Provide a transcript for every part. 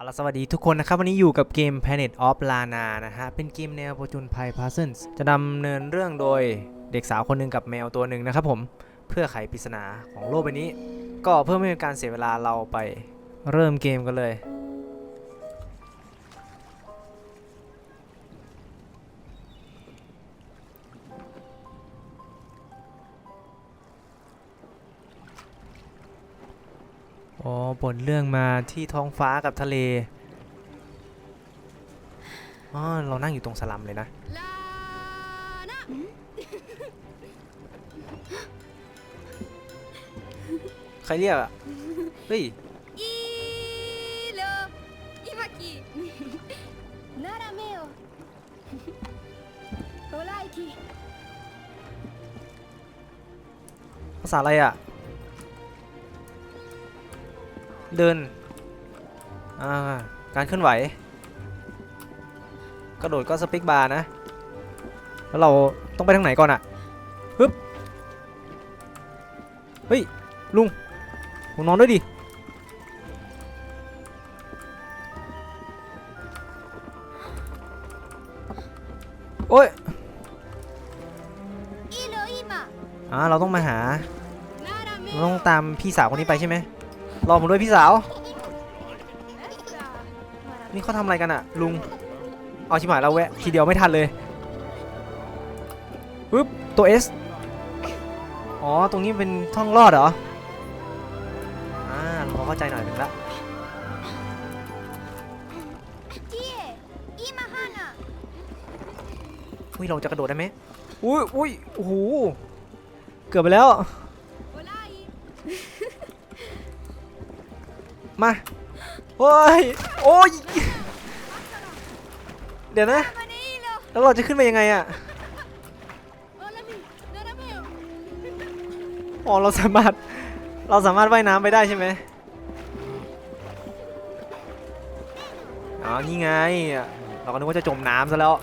เอาล่ะสวัสดีทุกคนนะครับ วันนี้อยู่กับเกม Planet of Lana นะฮะ เป็นเกมแนวประจุนภัย Puzzles จะดำเนินเรื่องโดยเด็กสาวคนหนึ่งกับแมวตัวหนึ่งนะครับผมเพื่อไขปริศนาของโลกใบนี้ ก็เพื่อไม่ให้การเสียเวลาเราไปเริ่มเกมกันเลย อ๋อบ่นเรื่องมาที่ท้องฟ้ากับทะเล อ๋อ เรานั่งอยู่ตรงสลัมเลยนะ ใครเรียกอะ เฮ้ย อีโลอิมากินาราเมโอโอไลคิภาษาอะไรอะ เดินการเคลื่อนไหว กระโดดก็สปิกบาร์นะ แล้วเราต้องไปทางไหนก่อนอะปึ๊บ เฮ้ย ลุงผมนอนด้วยดิ โอ้ยอ่าเราต้องมาหา เราต้องตามพี่สาวคนนี้ไปใช่ไหม รอผมด้วยพี่สาว นี่เขาทำอะไรกันอะลุง เอาชิมหายเราแวะทีเดียวไม่ทันเลยปึ๊บตัวเอสอ๋อ ตรงนี้เป็นท่องรอดเหรอ อ่าพอเข้าใจหน่อยหนึ่งละอุ้ยเราจะกระโดดได้ไหมอุ้ยอุ้ยโอ้โห เกือบไปแล้ว มาโอ้ยโอ้ยเดี๋ยวนะ แล้วเราจะขึ้นไปยังไงอะอ๋อเราสามารถเราสามารถว่ายน้ำไปได้ใช่ไหมอ๋อนี่ไง เราก็นึกว่าจะจมน้ำซะแล้ว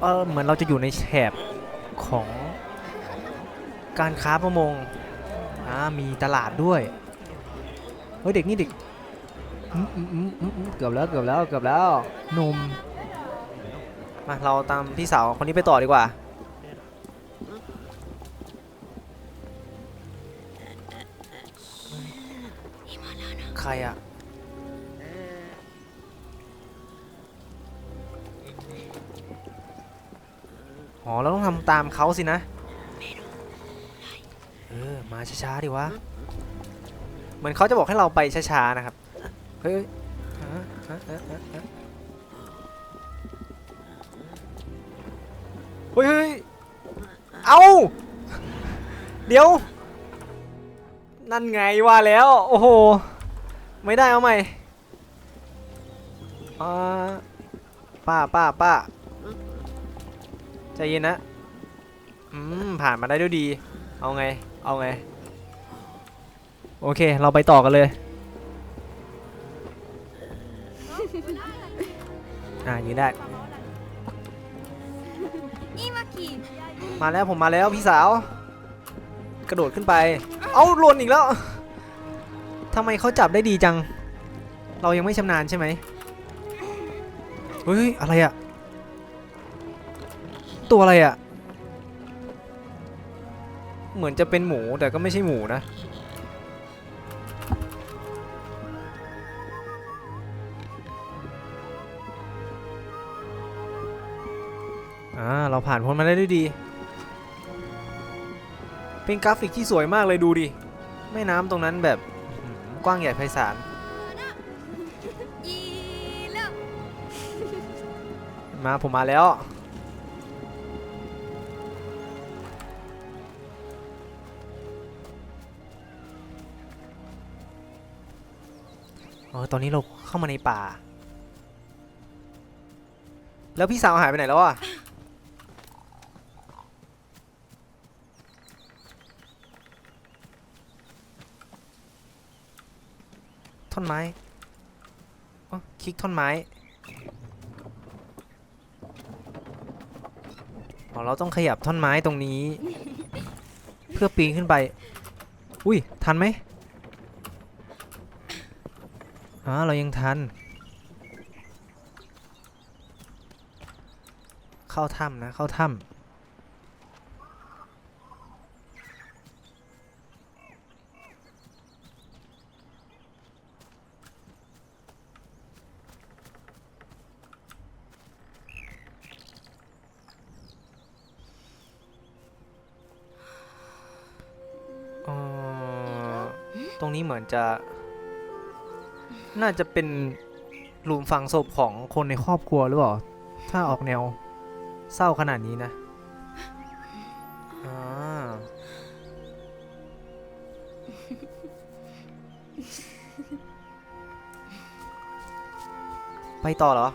เออเหมือนเราจะอยู่ในแถบของการค้าประมงอ่ามีตลาดด้วย เฮ้ยเด็กนี่เด็กเกือบแล้วเกือบแล้วเกือบแล้วหนุ่มมาเราตามพี่สาวคนนี้ไปต่อดีกว่า ใครอะอ๋อเราต้องทำตามเขาสินะ เออ มาช้าๆดิวะ มือนเขาจะบอกให้เราไปช้าๆนะครับเฮ้ยเฮ้ยเฮ้ยเอาเดี๋ยว นั่นไงว่าแล้ว โอ้โห ไม่ได้เอาใหม่อ่าป้าป้าป้าใจเย็นนะ อืม ผ่านมาได้ด้วยดี เอาไง เอาไง โอเค เราไปต่อกันเลย อ่ายืนได้ มาแล้วผมมาแล้วพี่สาว กระโดดขึ้นไป เอ้าหล่นอีกแล้วทำไมเขาจับได้ดีจัง เรายังไม่ชำนาญใช่ไหมเฮ้ย อะไรอะตัวอะไรอะเหมือนจะเป็นหมูแต่ก็ไม่ใช่หมูนะ เราผ่านพ้นมาได้ด้วยดี เป็นกราฟิกที่สวยมากเลยดูดิ แม่น้ำตรงนั้นแบบกว้างใหญ่ไพศาล มาผมมาแล้วเออตอนนี้เราเข้ามาในป่า แล้วพี่สาวหายไปไหนแล้วอะ อนไม้อ๋อคลิกท่อนไม้อ๋อเราต้องขยับท่อนไม้ตรงนี้ เพื่อปีนขึ้นไป อุ้ยทันไหมอ๋อเรายังทัน เข้าถ้ำนะเข้าถ้ำ นี้เหมือนจะ น่าจะเป็นหลุมฝังศพของคนในครอบครัวหรือเปล่า ถ้าออกแนวเศร้าขนาดนี้นะอ่าไปต่อเหรอ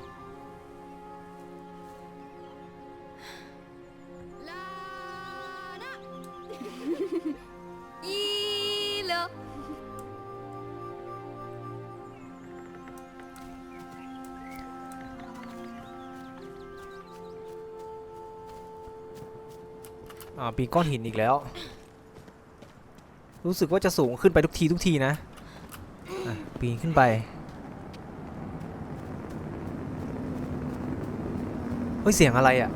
อ่าปีนก้อนหินอีกแล้ว รู้สึกว่าจะสูงขึ้นไปทุกทีทุกทีนะะปีนขึ้นไปเฮ้ยเสียงอะไรอะ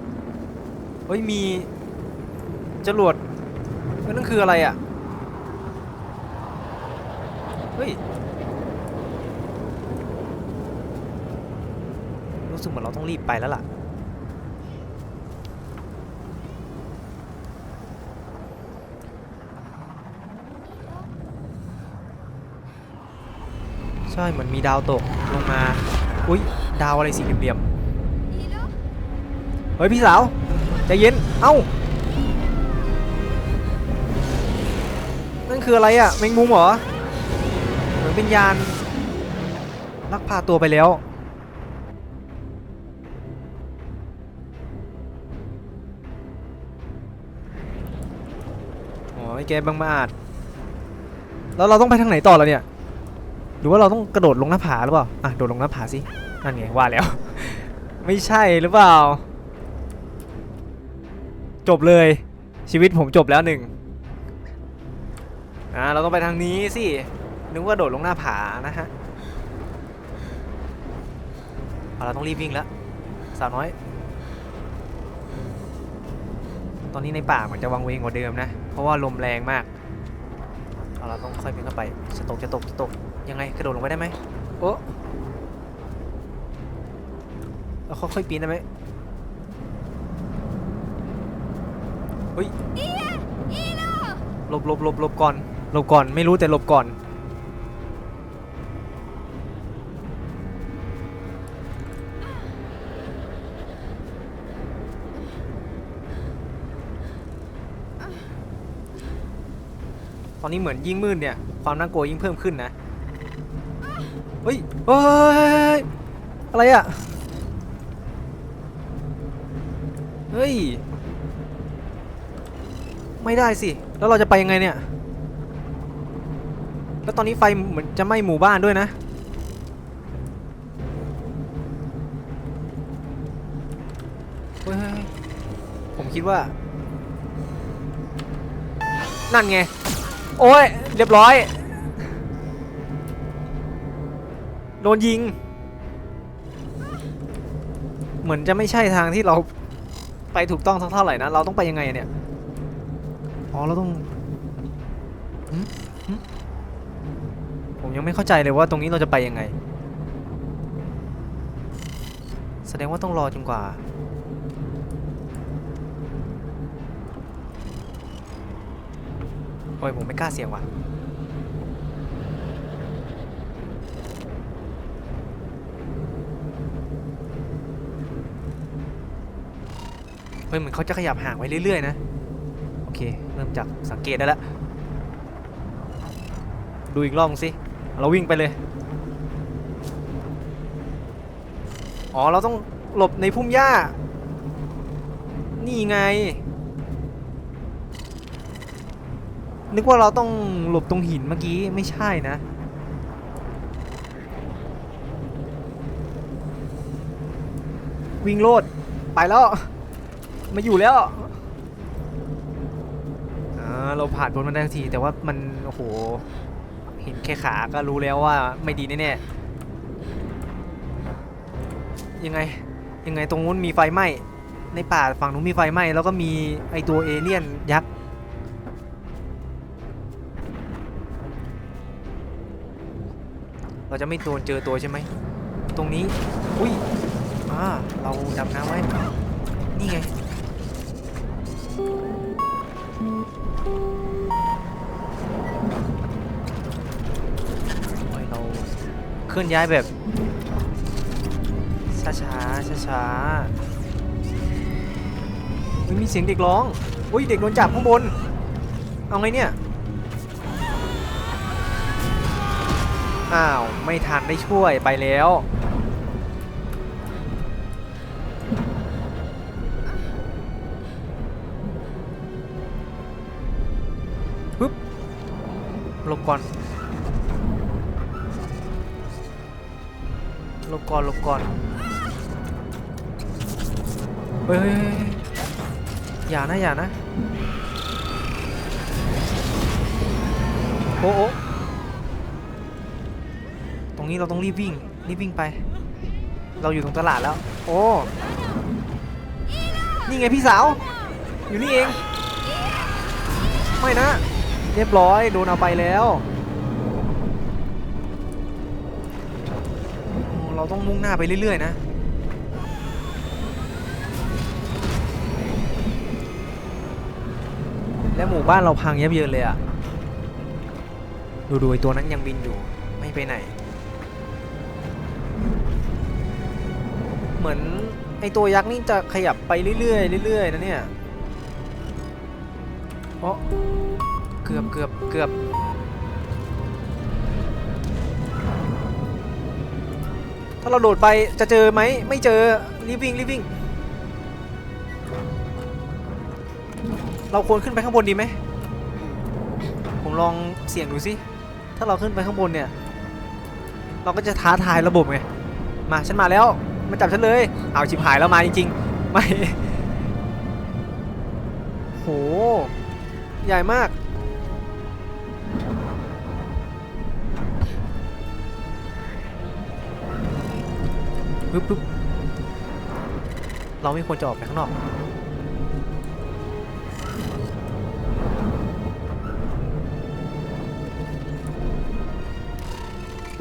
เฮ้ยมีจรวดเฮ้ยนั่นคืออะไรอะเฮ้ยรู้สึกเหมือนเราต้องรีบไปแล้วล่ะ ใช่เหมือนมีดาวตกลงมา อุ้ยดาวอะไรสีเหลี่ยมเฮ้ยพี่สาวใจเย็น เอ้า นั่นคืออะไรอะ่ะแมงมุมเหรอ เหมือนเป็นยานลักพาตัวไปแล้วโอ้ยแกบังมาอาจแล้วเราต้องไปทางไหนต่อแล้วเนี่ย หรือว่าเราต้องกระโดดลงหน้าผาหรือเปล่า อะ โดดลงหน้าผาสิ นั่นไงว่าแล้ว ไม่ใช่หรือเปล่า จบเลย ชีวิตผมจบแล้วหนึ่งอ่าเราต้องไปทางนี้สิ นึกว่าโดดลงหน้าผานะฮะเราต้องรีบวิ่งแล้ว สาวน้อย ตอนนี้ในป่าเหมือนจะวังเวงกว่าเดิมนะ เพราะว่าลมแรงมากเาเราต้องค่อยปีนเข้าไปจะตกจะตกจะตก ยังไงกระโดดลงไปได้ไหมโอ้เราค่อยๆปีนได้ไหมเฮ้ยหลบหลบหลบหลบก่อนหลบก่อนไม่รู้แต่หลบก่อนตอนนี้เหมือนยิ่งมืดเนี่ยความน่ากลัวยิ่งเพิ่มขึ้นนะ เฮ้ย อะไรอะเฮ้ย ไม่ได้สิ แล้วเราจะไปยังไงเนี่ย แล้วตอนนี้ไฟเหมือนจะไหม้หมู่บ้านด้วยนะ เฮ้ยเฮ้ยเฮ้ยผมคิดว่า นั่นไง โอ้ย เรียบร้อย โดนยิง เหมือนจะไม่ใช่ทางที่เราไปถูกต้องสักเท่าไหร่นะ เราต้องไปยังไงอะเนี่ย อ๋อ เราต้องหึหึผมยังไม่เข้าใจเลยว่าตรงนี้เราจะไปยังไง แสดงว่าต้องรอจนกว่า โอ้ย ผมไม่กล้าเสี่ยงว่ะ ฮ้ยเหมือนเขาจะขยับห่างไว้เรื่อยๆนะ โอเค เริ่มจากสังเกตได้แล้ว ดูอีกรอบสิ เราวิ่งไปเลย อ๋อ เราต้องหลบในพุ่มหญ้า นี่ไง นึกว่าเราต้องหลบตรงหินเมื่อกี้ ไม่ใช่นะวิ่งโลดไปแล้ว มาอยู่แล้วอ่าเราผ่านพ้นมันได้ทันที แต่ว่ามันโอ้โหเห็นแค่ขาก็รู้แล้วว่าไม่ดีแน่ยังไงยังไงตรงนู้นมีไฟไหม้ในป่าฝั่งนู้นมีไฟไหม้แล้วก็มีไอตัวเอเลี่ยนยักษ์เราจะไม่โดนเจอตัวใช่ไหมตรงนี้ อุ้ยอ่าเราดำน้ำไว้ นี่ไง เคลื่อนย้ายแบบช้าช้าช้าช้าๆมีเสียงเด็กร้องอุ้ยเด็กโดนจับข้างบน เอาไงเนี่ย อ้าว ไม่ทันได้ช่วยไปแล้ว ปึ๊บลบก่อน ลบก่อนลบก่อนเฮ้ยอย่านะอย่านะโอ้โอ้ตรงนี้เราต้องรีบวิ่งรีบวิ่งไป เราอยู่ตรงตลาดแล้ว โอ้นี่ไงพี่สาว อยู่นี่เอง ไม่นะ เรียบร้อยโดนเอาไปแล้ว เราต้องมุ่งหน้าไปเรื่อย ๆ นะ และหมู่บ้านเราพังยับเยินเลยอะดูดูไอตัวนั้นยังบินอยู่ไม่ไปไหน เหมือนไอตัวยักษ์นี่จะขยับไปเรื่อยๆเรื่อยๆนะเนี่ยเพราะเกือบเกือบเกือบ ถ้าเราโดดไปจะเจอไหมไม่เจอรีบวิ่งรีบวิ่งเราควรขึ้นไปข้างบนดีไหมผมลองเสี่ยงดูสิถ้าเราขึ้นไปข้างบนเนี่ย เราก็จะท้าทายระบบไงมาฉันมาแล้วมาจับฉันเลยเอาชิบหายแล้วมาจริงๆไม่โหใหญ่มาก ปึ๊บปึ๊บเราไม่ควรจะออกไปข้างนอก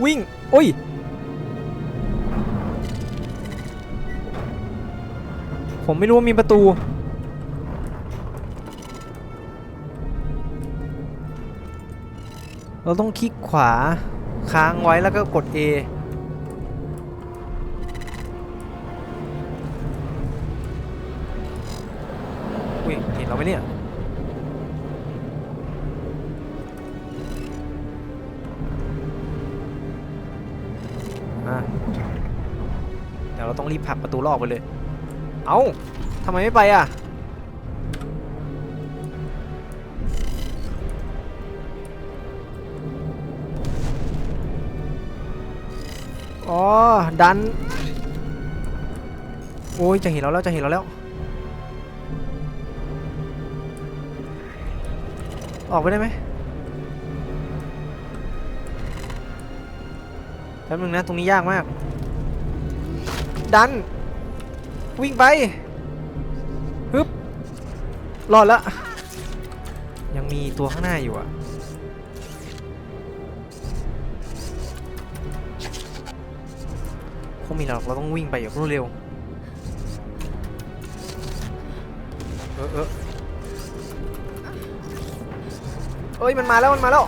วิ่ง โอ้ย ผมไม่รู้ว่ามีประตู เราต้องคลิกขวาค้างไว้แล้วก็กด A รีบผลักประตูลอกไปเลย เอ้าทำไมไม่ไปอะ อ๋อ ดัน โอ้ย จะเห็นเราแล้วจะเห็นเราแล้ว ออกไปได้ไหมแป๊บนึงนะ ตรงนี้ยากมาก ดัน วิ่งไปฮึบรอดแล้วยังมีตัวข้างหน้าอยู่อะ คงมีหรอกเราต้องวิ่งไปอย่างรวดเร็ว เออเออเอ้ย มันมาแล้ว มันมาแล้ว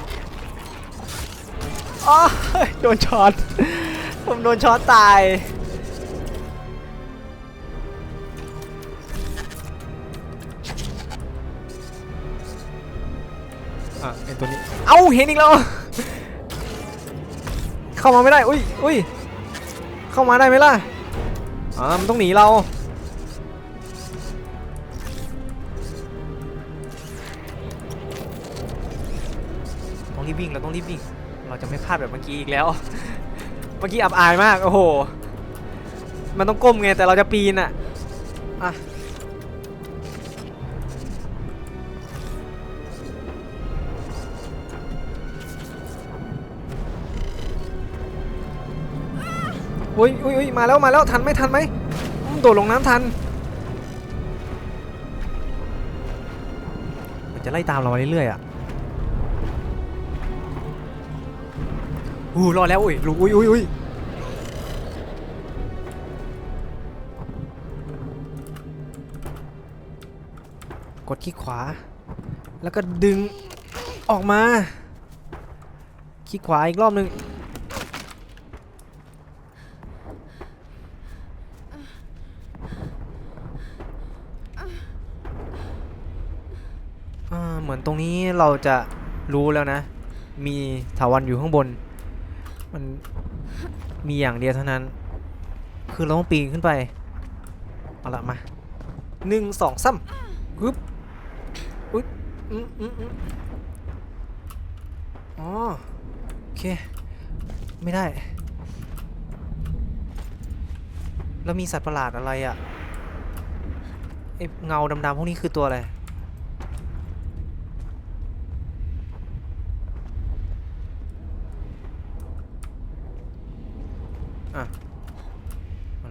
อ๋อโดนช็อต ผมโดนช็อตตาย ไอตัวนี้ เอ้าเห็นอีกแล้ว เข้ามาไม่ได้ อุ้ยอุ้ยเข้ามาได้ไหมล่ะ อ่า มันต้องหนีเรา ต้องรีบวิ่ง เราต้องรีบวิ่ง เราจะไม่พลาดแบบเมื่อกี้อีกแล้ว เมื่อกี้อับอายมาก โอ้โห มันต้องก้มไง แต่เราจะปีนอะอะ ออุ้ยอุ้ยอุ้ยมาแล้วมาแล้วทันไหมทันไหมอืมโดดลงน้ำทัน มันจะไล่ตามเรามาเรื่อยๆอะอู้รอดแล้วอุ้ยลุงอุ้ยอุ้ยอุ้ยกดที่ขวา แล้วก็ดึงออกมาคลิกขวาอีกรอบหนึ่งอ่าเหมือนตรงนี้ เราจะรู้แล้วนะ มีถาวันอยู่ข้างบน มันมีอย่างเดียวเท่านั้น คือเราต้องปีนขึ้นไป เอาละมาหนึ่งสองสามฮึบอุ๊ยอืมอืมอืมอ๋อโอเค ไม่ได้ แล้วมีสัตว์ประหลาดอะไรอะ่ะไอเงาดำๆพวกนี้คือตัวอะไร อะ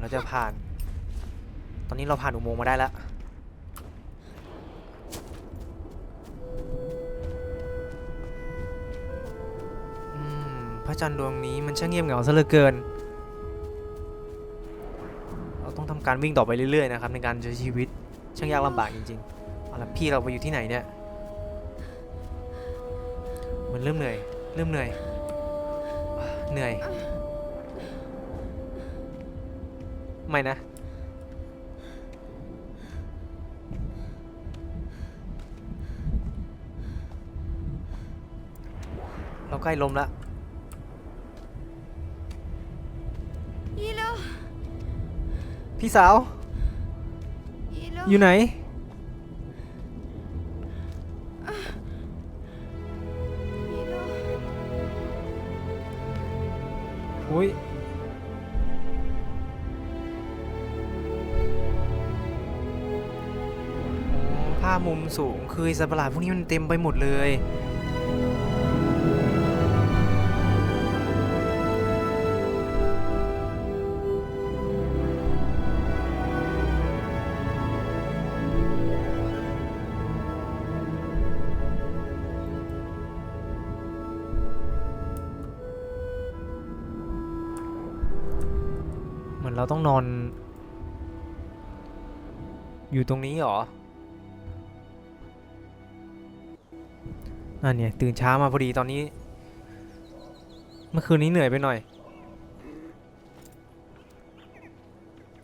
เราจะผ่าน ตอนนี้เราผ่านอุโมงค์มาได้แล้วพระจันทร์ดวงนี้มันช่างเงียบเหงาซะเหลือเกิน เราต้องทำการวิ่งต่อไปเรื่อยๆนะครับในการใช้ชีวิตช่างยากลำบากจริงๆเอาละพี่เราไปอยู่ที่ไหนเนี่ย มันเริ่มเหนื่อย เริ่มเหนื่อย เหนื่อย ไม่นะ เราใกล้ลมแล้ว色พี่สาว色อยู่ไหนอุ้ย สูงคือสัตว์ประหลาดพวกนี้มันเต็มไปหมดเลยเหมือนเราต้องนอน อยู่ตรงนี้เหรอ นั่นเนี่ยตื่นเช้ามาพอดีตอนนี้ เมื่อคืนนี้เหนื่อยไปหน่อย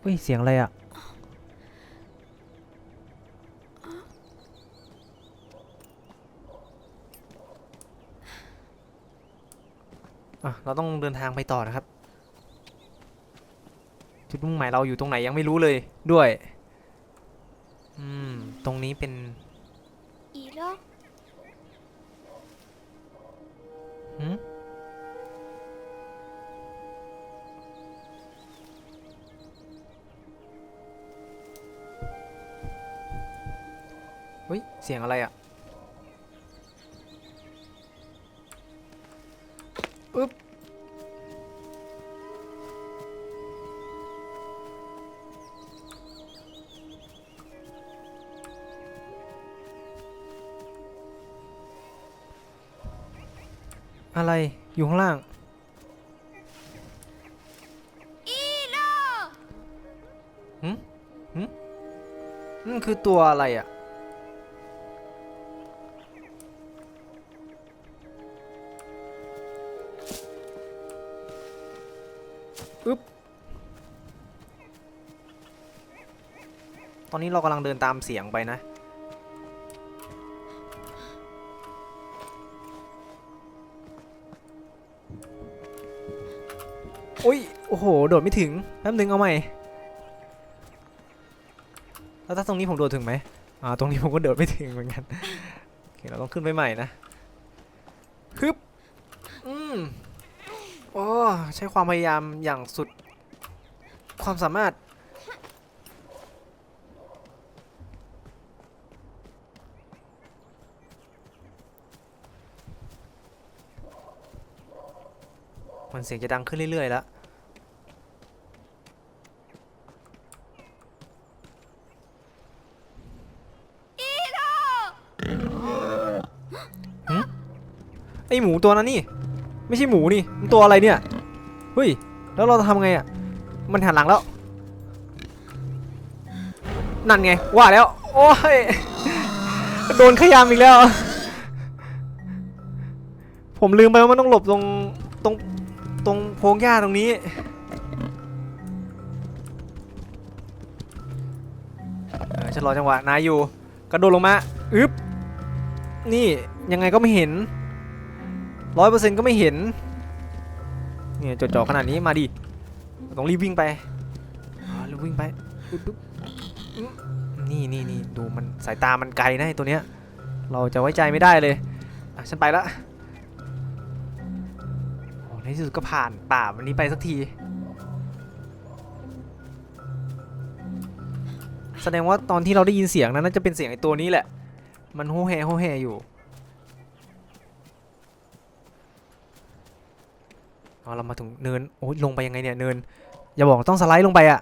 เฮ้ยเสียงอะไรอะ่ะอะเราต้องเดินทางไปต่อนะครับ จุดมุ่งหมายเราอยู่ตรงไหนยังไม่รู้เลยด้วย อืม ตรงนี้เป็น色 หืมเฮ้ย เสียงอะไรอะ่ อะไรอยู่ข้างล่าง色นั่นคือตัวอะไรอะ่ะ อึ๊บ ตอนนี้เรากำลังเดินตามเสียงไปนะ อุ้ย โอ้โห โดดไม่ถึง แป๊บนึงเอาใหม่ แล้วถ้าตรงนี้ผมโดดถึงไหมอ่า ตรงนี้ผมก็โดดไม่ถึงเหมือนกัน โอเค เราต้องขึ้นไปใหม่นะฮึบ อืมโอ้ ใช้ความพยายามอย่างสุดความสามารถ สียงจะดังขึ้นเรื่อยๆแล้วไอหมูตัวนั้นนี่ ไม่ใช่หมูนี่มันตัวอะไรเนี่ยเฮ้ยแล้วเราทำไงอะมันหันหลังแล้ว นั่นไงว่าแล้ว โอ้ยโดนขยามอีกแล้ว ผมลืมไปว่ามันต้องหลบตรงตรง ตรงโพงหญ้าตรงนี้ เออฉันรอจังหวะนายอยู่ กระโดดลงมา อึ๊บ นี่ยังไงก็ไม่เห็นร้อยเปอร์เซ็นต์ก็ไม่เห็น เนี่ยจดจ่อขนาดนี้มาดิ ต้องรีบวิ่งไปรีบวิ่งไป นี่นี่นี่ดูมันสายตามันไกลนะตัวเนี้ย เราจะไว้ใจไม่ได้เลย อะฉันไปละ ในที่สุดก็ผ่านป่าวันนี้ไปสักที แสดงว่าตอนที่เราได้ยินเสียงนั้นน่าจะเป็นเสียงไอ้ตัวนี้แหละ มันโฮแฮโฮแฮอยู่เอาเรามาถึงเนินโอ้ยลงไปยังไงเนี่ยเนิน อย่าบอกต้องสไลด์ลงไปอะ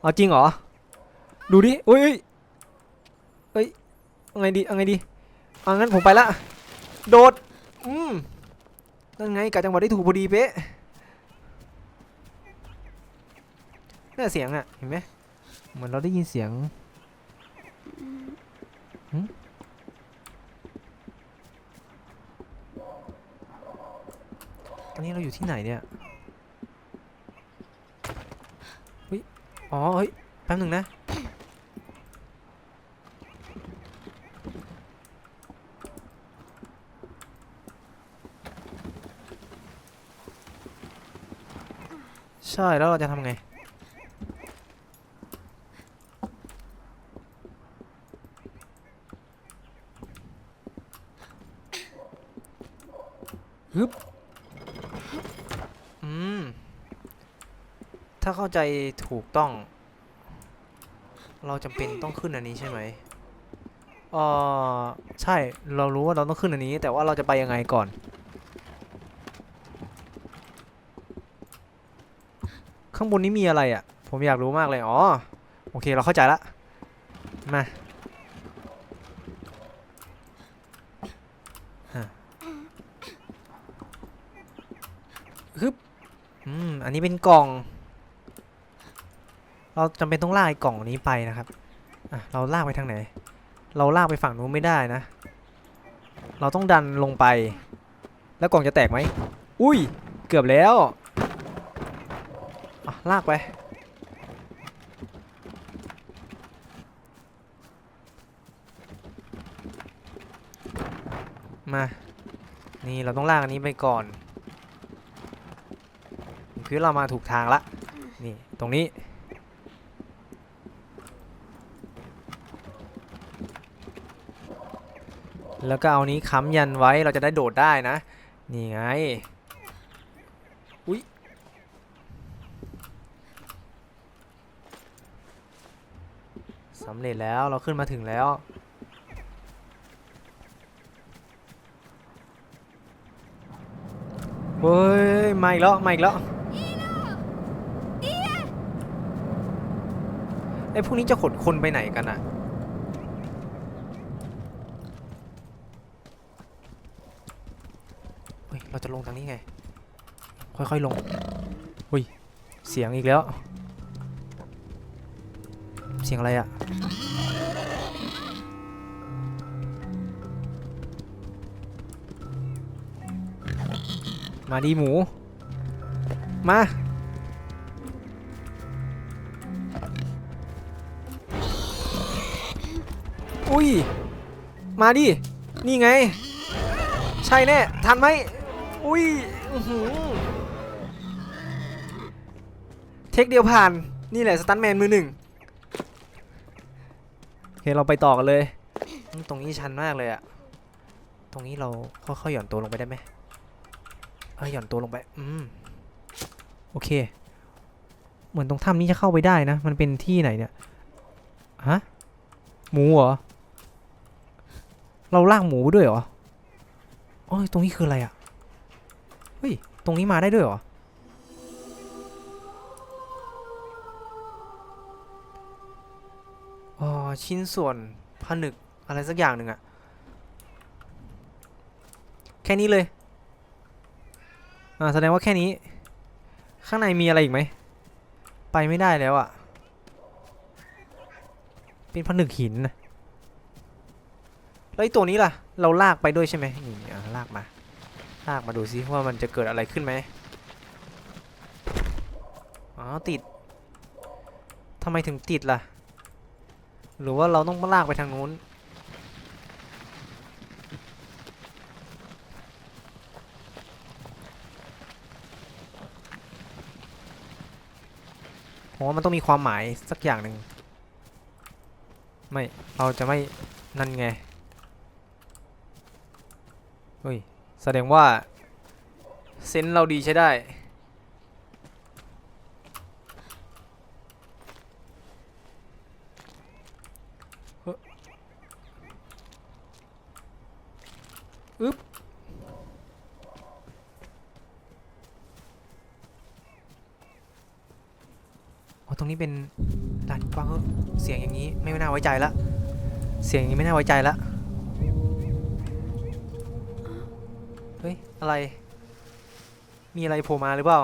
เอาจริงเหรอ ดูดิอุ้ยเอ้ยเอ้ยเอาไงดีเอาไงดีเอางั้นผมไปละ โดด อืม นั่นไงกะจังหวะได้ถูกพอดีเป๊ะนี่นเสียงอะเห็นไหมเหมือนเราได้ยินเสียงหึตอนนี้เราอยู่ที่ไหนเนี่ยเฮ้ยอ๋อเฮ้ยแป๊บหนึ่งนะ ใช่แล้วเราจะทำไง ฮึบ อืม ถ้าเข้าใจถูกต้อง เราจำเป็นต้องขึ้นอันนี้ใช่ไหมเออใช่ เรารู้ว่าเราต้องขึ้นอันนี้ แต่ว่าเราจะไปยังไงก่อน ข้างบนนี้มีอะไรอะ ผมอยากรู้มากเลย อ๋อ โอเค เราเข้าใจละ มาอืม อันนี้เป็นกล่อง เราจำเป็นต้องลากกล่องนี้ไปนะครับ อะ เราลากไปทางไหน เราลากไปฝั่งนู้นไม่ได้นะ เราต้องดันลงไป แล้วกล่องจะแตกไหม อุ้ย เกือบแล้ว ลากไป มา นี่เราต้องลากอันนี้ไปก่อนคือเรามาถูกทางละ นี่ ตรงนี้ แล้วก็เอานี้ค้ำยันไว้เราจะได้โดดได้นะ นี่ไง สำเร็จแล้วเราขึ้นมาถึงแล้ว เฮ้ยมาอีกแล้วมาอีกแล้วไอ้พวกนี้จะขนคนไปไหนกันอะเฮ้ยเราจะลงทางนี้ไง ค่อยๆลง อุ้ย เสียงอีกแล้ว เสียงอะไรอะมาดีหมู มา อุ้ย มาดิ นี่ไง ใช่แน่ ทันไหม อุ้ยเทคเดียวผ่าน นี่แหละ สตันแมนมือหนึ่ง เราไปต่อกันเลย ตรงนี้ชันมากเลยอะตรงนี้เราค่อยๆหย่อนตัวลงไปได้ไหมเออหย่อนตัวลงไป อืม โอเค เหมือนตรงถ้ำนี้จะเข้าไปได้นะ มันเป็นที่ไหนเนี่ย ฮะ หมูเหรอ เราลากหมูด้วยเหรอโอ้ยตรงนี้คืออะไรอะเฮ้ย ตรงนี้มาได้ด้วยเหรอ อ๋อชิ้นส่วนผนึกอะไรสักอย่างหนึ่งอะแค่นี้เลย อ่าแสดงว่าแค่นี้ ข้างในมีอะไรอีกไหม ไปไม่ได้แล้วอะเป็นผนึกหินนะแล้วไอตัวนี้ล่ะ เราลากไปด้วยใช่ไหมนี่อะลากมา ลากมาดูซิว่ามันจะเกิดอะไรขึ้นไหมอ๋อติดทำไมถึงติดล่ะ หรือว่าเราต้องลากไปทางนู้น ผมว่ามันต้องมีความหมายสักอย่างหนึ่ง ไม่ เราจะไม่นั่นไง เฮ้ย แสดงว่า เซนเราดีใช้ได้ เฮ้ยอึ๊บ อ๋อ ตรงนี้เป็นลานกว้างเออเสียงอย่างนี้ไม่น่าไว้ใจละ เสียงอย่างนี้ไม่น่าไว้ใจละ เฮ้ย อะไร มีอะไรโผล่มาหรือเปล่า